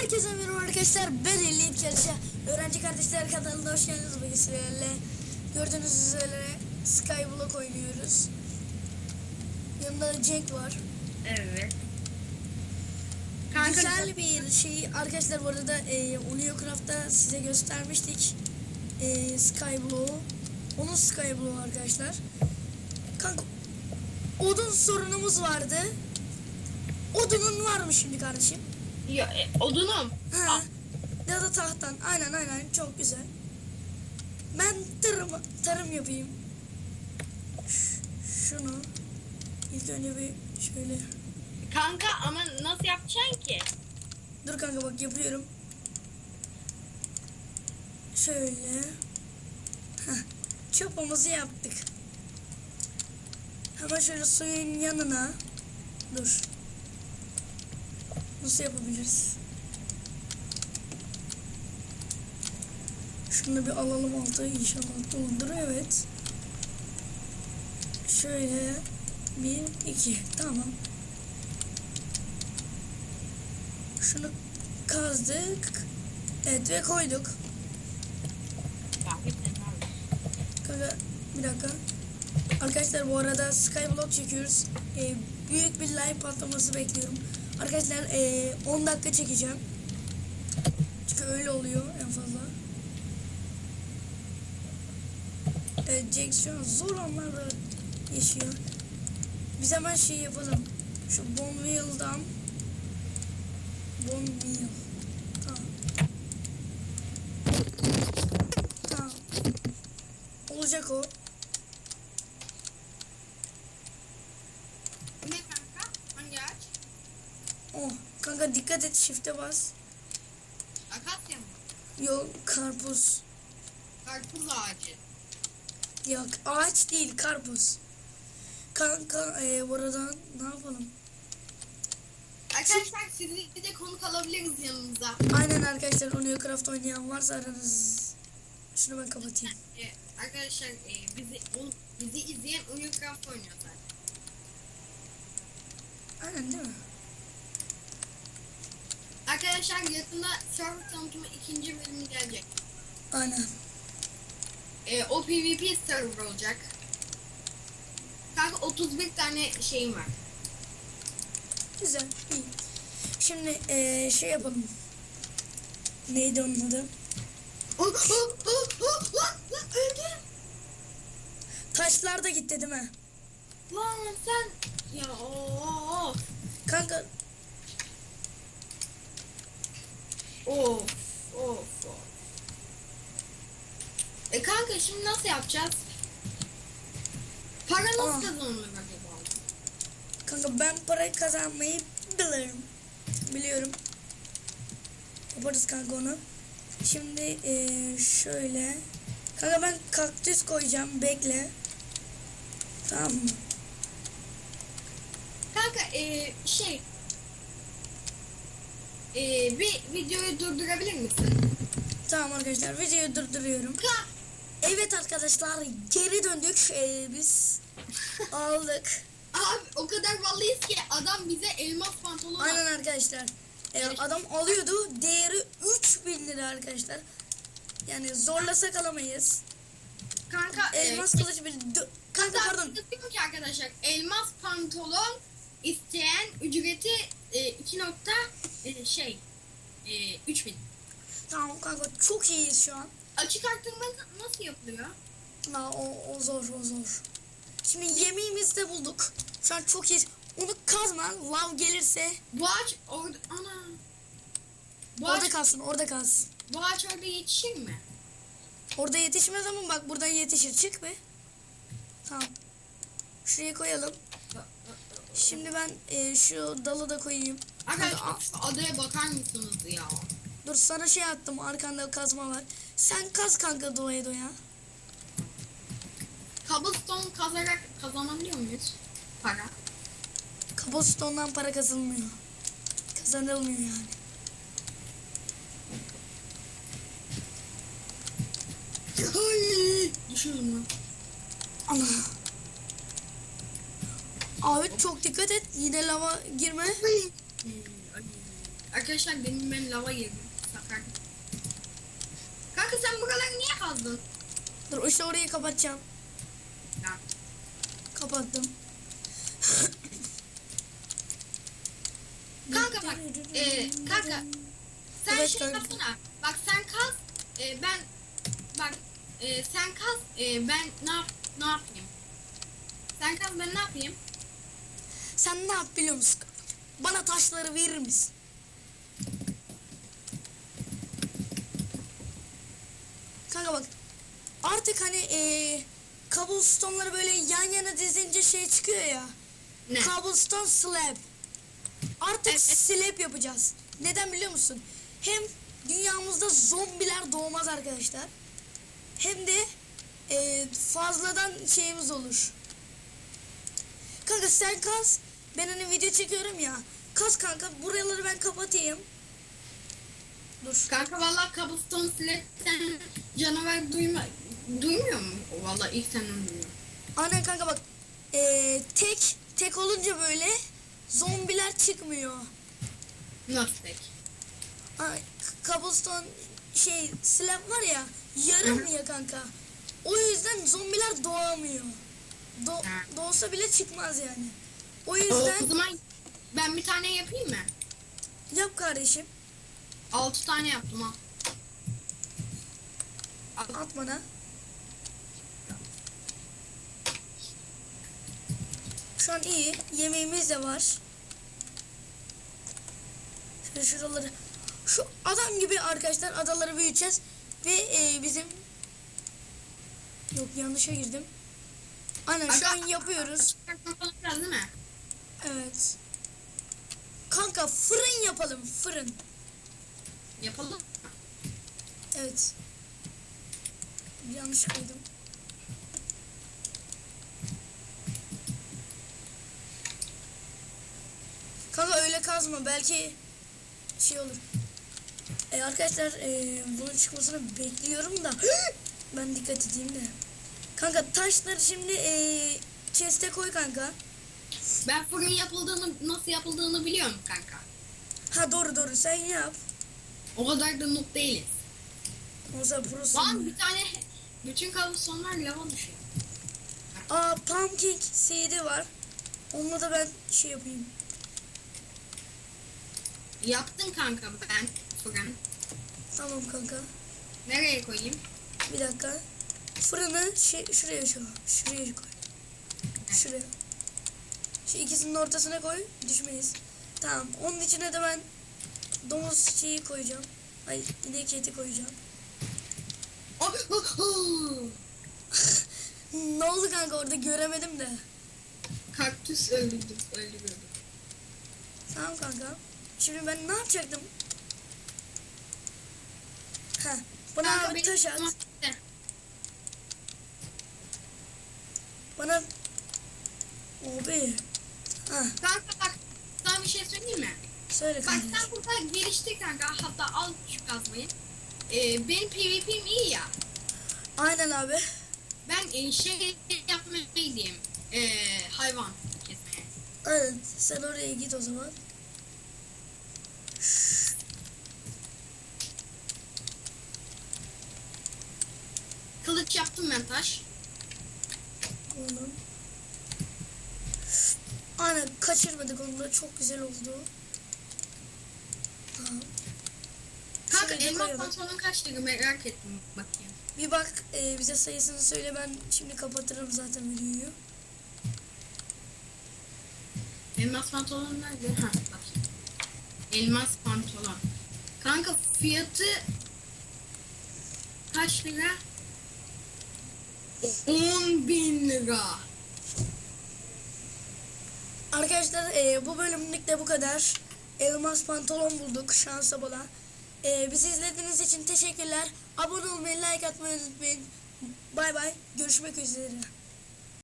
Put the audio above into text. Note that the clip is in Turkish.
Herkese merhaba arkadaşlar. Ben Elit Yarışa. Öğrenci Kardeşler kanalına hoş geldiniz. Bugün sizlerle gördüğünüz üzere Skyblock oynuyoruz. Yanında Cenk var. Evet. Kanka Güzel bir şey. Arkadaşlar bu arada e, Uliocraft'ta size göstermiştik. E, Skyblock'u. Onun Skyblock'u arkadaşlar. Kanka odun sorunumuz vardı. Odunun var mı şimdi kardeşim? Ya, e, odunum. Ha. Ah, Ya da tahtan. Aynen aynen çok güzel. Ben tarım, tarım yapayım. Şunu ilk önce bir şöyle. kanka ama nasıl yapacaksın ki? Dur kanka bak yapıyorum. Şöyle. Heh, çapımızı yaptık. Hemen şöyle suyun yanına. Dur. Nasıl yapabiliriz? Şunu bir alalım altı inşallah doldur evet. Şöyle bir iki tamam. Şunu kazdık. Evet ve koyduk. Kanka bir dakika. Arkadaşlar bu arada Skyblock çekiyoruz. Ee, büyük bir like patlaması bekliyorum. Arkadaşlar ee, 10 dakika çekeceğim. Çünkü öyle oluyor en fazla. Evet Jack şu an zor anlarda yaşıyor. Biz hemen şey yapalım. Şu Bonville'dan Bonville. Tamam. Tamam. Olacak o. Bu ne kanka? Hangi ağaç? Oh. Kanka dikkat et shift'e bas. Akasya mı? Yok karpuz. Karpuz ağacı. Yok ağaç değil karpuz. Kanka e, bu arada ne yapalım? Arkadaşlar sizi de konuk alabiliriz yanımıza. Aynen arkadaşlar onu Craft oynayan varsa aranız. Şunu ben kapatayım. Ee, arkadaşlar e, bizi on, bizi izleyen Uyucraft oynuyor zaten. Aynen değil mi? Arkadaşlar yakında server tanıtımı ikinci bölümü gelecek. Aynen. Ee, o PvP server olacak. Kanka 31 tane şeyim var. Güzel. iyi. Şimdi e, şey yapalım. Neydi onun adı? Taşlar da gitti değil mi? Lan sen ya of Kanka of of of. E kanka şimdi nasıl yapacağız? Para nasıl Aa. kazanılır acaba? Kanka ben parayı kazanmayı bilirim. Biliyorum. Yaparız kanka onu. Şimdi eee, şöyle. Kanka ben kaktüs koyacağım. Bekle. Tamam mı? Kanka e, şey e, bir videoyu durdurabilir misin? Tamam arkadaşlar videoyu durduruyorum. Ka Evet arkadaşlar geri döndük. Eee, biz aldık. abi o kadar vallıyız ki adam bize elmas pantolon Aynen aldı. arkadaşlar. Eee, adam alıyordu. Değeri 3000 lira arkadaşlar. Yani zorlasak alamayız. Kanka e, Elmas kılıç bir... dö- Kanka pardon. diyor ki arkadaşlar elmas pantolon isteyen ücreti e, 2 nokta e, şey e, 3000. Tamam kanka çok iyiyiz şu an. Açık arttırma nasıl yapılıyor? La o, o zor o zor. Şimdi yemeğimizi de bulduk. Şu an çok iyiyiz. Onu kazma. Lav gelirse Bu ağaç orada ana. Bu orada ağaç, kalsın orada kalsın. bu ağaç orada yetişir mi? Orada yetişmez ama bak buradan yetişir. Çık be. Tamam. Şuraya koyalım. Şimdi ben e, şu dalı da koyayım. Arkadaşlar adaya bakar mısınız ya? dur sana şey attım. Arkanda kazma var. Sen kaz kanka doya doya. Cobblestone kazarak kazanabiliyor muyuz? Para. Cobblestone'dan para kazanılmıyor. Kazanılmıyor yani. Ay, düşürdüm lan. Ana. Abi çok dikkat et. Yine lava girme. Ay. Arkadaşlar demin ben lava girdim. Sakar. Kanka sen buraları niye kazdın? Dur işte orayı kapatacağım. Ya. Kapattım. Kanka bak. E, kanka. Sen Evet, şey yapsana. Bak sen kaz. E, ben bak e, sen kaz. E, ben ne yap ne yapayım? Sen kaz ben ne yapayım? Sen ne yap biliyor musun? Bana taşları verir misin? Kanka bak. Artık hani eee cobblestone'ları böyle yan yana dizince şey çıkıyor ya. Ne? Cobblestone slab. Artık Evet. slab yapacağız. Neden biliyor musun? Hem dünyamızda zombiler doğmaz arkadaşlar. Hem de eee, fazladan şeyimiz olur. Kanka sen kaz. Ben hani video çekiyorum ya. Kaz kanka. Buraları ben kapatayım. Dur. Kanka vallahi cobblestone silersen canavar duyma duymuyor mu? Vallahi ilk senden duyuyorum. Aynen kanka bak. Eee, tek tek olunca böyle zombiler çıkmıyor. Nasıl tek? Ay, k- cobblestone şey slab var ya yarım ya kanka. O yüzden zombiler doğamıyor. Do doğsa bile çıkmaz yani. O O yüzden zaman ben bir tane yapayım mı? yap kardeşim. Altı tane yaptım ha. At bana. Şu an iyi. Yemeğimiz de var. Şöyle şuraları. Şu adam gibi arkadaşlar adaları büyüteceğiz. Ve e, bizim... Yok yanlışa girdim. Aynen şu an yapıyoruz. Değil mi? Kanka fırın yapalım fırın. Yapalım. Evet. Yanlış koydum. Kanka öyle kazma belki şey olur. E arkadaşlar e, bunun çıkmasını bekliyorum da ben dikkat edeyim de. Kanka taşları şimdi e, chest'e koy kanka. Ben fırın yapıldığını nasıl yapıldığını biliyorum kanka. Ha doğru doğru sen yap. O kadar da noob değiliz. O zaman prosun. Lan bir tane bütün kabustonlar lava düşüyor. Aa pumpkin seedi var. Onunla da ben şey yapayım. Yaptın kanka ben fırın. Tamam kanka. Nereye koyayım? Bir dakika. Fırını şey, şuraya şu. Şuraya koy. Şuraya. Şu ikisinin ortasına koy. Düşmeyiz. Tamam. Onun içine de ben domuz şeyi koyacağım. Ay inek eti koyacağım. Oh. Ne oldu kanka orada göremedim de. Kaktüs öldürdüm. Öldürdüm. Tamam kanka. Şimdi ben ne yapacaktım? Ha. Bana abi taş at. Bana Abi. Ha, Kanka bak sana bir şey söyleyeyim mi? söyle Bak kardeşim. sen burada geliştir kanka. Hatta al şu kazmayı. Ee, benim PvP'm iyi ya. Aynen abi. Ben e, şey yapmaya gideyim. Ee, hayvan kesmeye. Aynen. Sen oraya git o zaman. Kılıç yaptım ben taş. Oğlum. Aynen kaçırmadık da çok güzel oldu. Tamam. Kanka Şöyle elmas koyalım. pantolon kaç lira merak ettim bakayım. Bir bak e, bize sayısını söyle ben şimdi kapatırım zaten videoyu. Elmas pantolon nerede? Ha bakayım. Elmas pantolon. Kanka fiyatı kaç lira? 10 bin lira. Arkadaşlar e, bu bölümlük de bu kadar. Elmas pantolon bulduk şansa bala. E, bizi izlediğiniz için teşekkürler. Abone olmayı, like atmayı unutmayın. Bay bay. Görüşmek üzere.